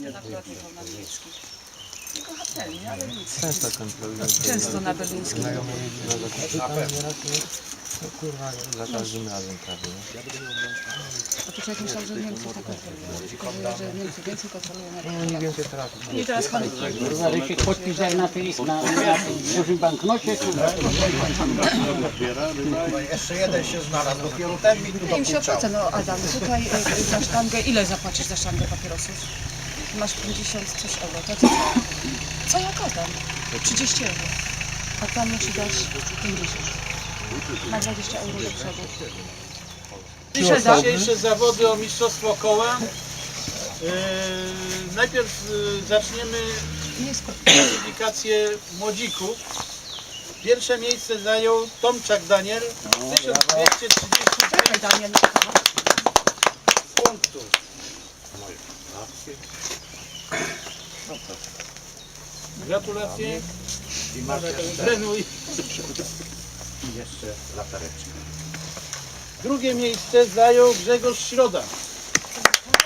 nie? Akurat Michał Nabielski. Nie kochatelnie, ale nic. Często kontroluję. Często na Belińskim. Znajomy jeździ na zakupy, tam nieraz nie- No kurwa, za każdym razem prawie. nie? A to człowiek myślał, że Niemcy tak kontrolują. Że Niemcy więcej kontrolują No mniej więcej trafi. I teraz pan Kurwa, że się podpis jak na, tej- na, na dużym banknocie, kurwa. Jeszcze jeden się znalazł, dopiero ten mi tu im się dokuczał. opłaca. No Adam, tutaj y, za sztangę, ile zapłacisz za sztangę papierosów? Masz 50 coś euro, to co? Co jak Adam? 30 euro. A tam jeszcze dasz 50. Na 20 euro do przodu. Dzisiejsze zawody o mistrzostwo koła. Yy, najpierw yy, zaczniemy Nie skoro. klasyfikację młodzików. Pierwsze miejsce zajął Tomczak Daniel, 1235 Daniel, punktów. Gratulacje. Trenuj. I jeszcze latareczka. Drugie miejsce zajął Grzegorz Środa.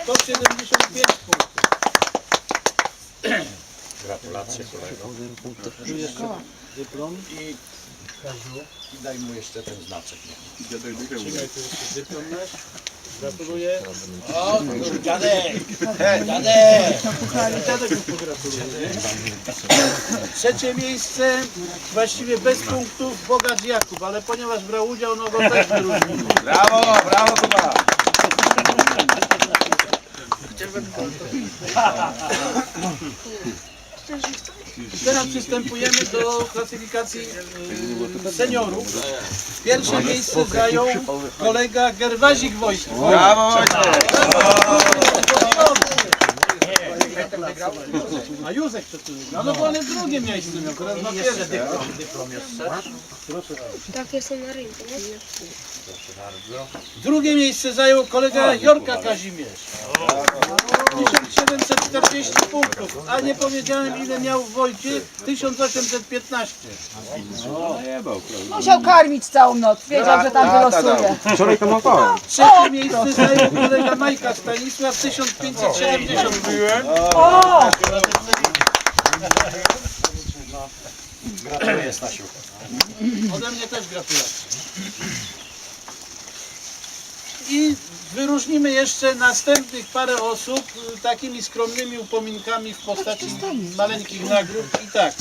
175 punktów. Gratulacje kolego. Tu jeszcze dyplom. I Kaziu, i daj mu jeszcze ten znaczek. Czekaj, tu jeszcze dyplom masz. Gratuluję. O, dziadek! Dziadek! Dziadek mu pogratuluje. Trzecie miejsce, właściwie bez punktów, Bogacz Jakub, ale ponieważ brał udział, no go też wyróżnimy. Brawo, brawo Kuba! Teraz przystępujemy do klasyfikacji e, seniorów. Pierwsze miejsce zajął kolega Gerwazik Wojciech. Brawo! A Józek co tu wygrał? No bo on w drugie miejsce miał, teraz ma pierwsze. Takie są na rynku, nie? Drugie miejsce zajął kolega Jorka Kazimierz. 1740 punktów, a nie powiedziałem ile miał Wojciech, 1815. Musiał karmić całą noc. Wiedział, że tam wylosuje. Wczoraj to mapałem. Trzecie miejsce zajął kolega Majka Stanisław, 1570 O! Gratuluję Stasiu. Ode mnie też gratulacje. I wyróżnimy jeszcze następnych parę osób y, takimi skromnymi upominkami w postaci maleńkich nagród. I tak.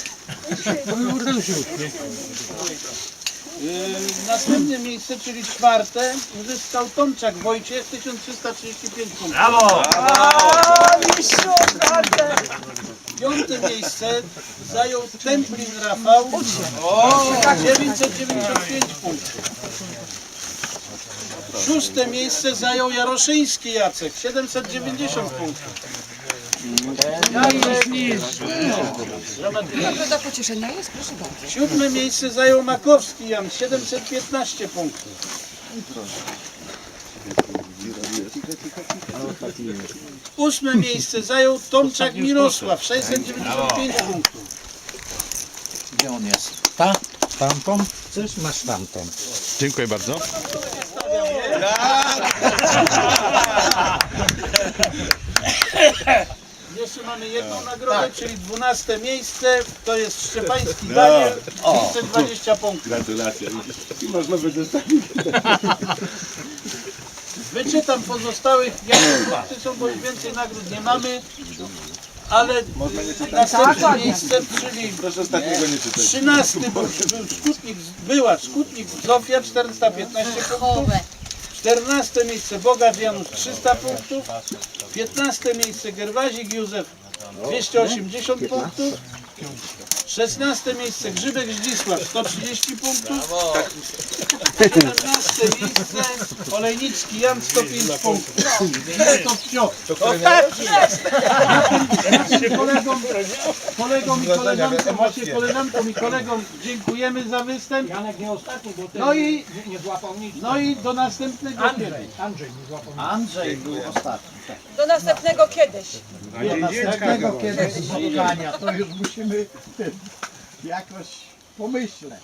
Y, Następne miejsce, czyli czwarte, uzyskał Tomczak Wojciech, 1335 punktów. Brawo! Piąte miejsce zajął Templin Rafał, 995 punktów. Szóste miejsce zajął Jaroszyński Jacek, 790 punktów. Jacek, Nagroda pocieszenia jest, proszę bardzo. Siódme miejsce zajął Makowski Jan, 715 punktów. Ósme miejsce zajął Tomczak Mirosław, 695 punktów. Gdzie on jest? Ta? Tamtą? Też masz tamtą. Dziękuję bardzo. Jeszcze mamy jedną nagrodę, czyli 12 miejsce. To jest Szczepański Daniel, 520 punktów. Gratulacje. I można będzie taki. Wyczytam pozostałych, jakie punkty są, bo już więcej nagród nie mamy. Ale następne miejsce, czyli Proszę ostatniego nie czytać. 13 był, był skutnik, była skutnik Zofia 415 punktów. 14 miejsce Bogacz Janusz 300 punktów. 15 miejsce Gerwazik Józef 280 punktów. 16 miejsce Grzybek Zdzisław 130 punktów. 17 miejsce Olejnicki Jan 105 punktów. To wciąż. Kolegom, kolegom i koleżankom, właśnie koleżankom i kolegom dziękujemy za występ. Janek nie ostatni, bo ten No i, nie, nie złapał nic. no i do następnego Andrzej, Andrzej nie złapał nic. Andrzej był ostatni. Do następnego kiedyś. Do następnego kiedyś spotkania, to już musimy jakoś pomyśleć.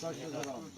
Co się zrobi.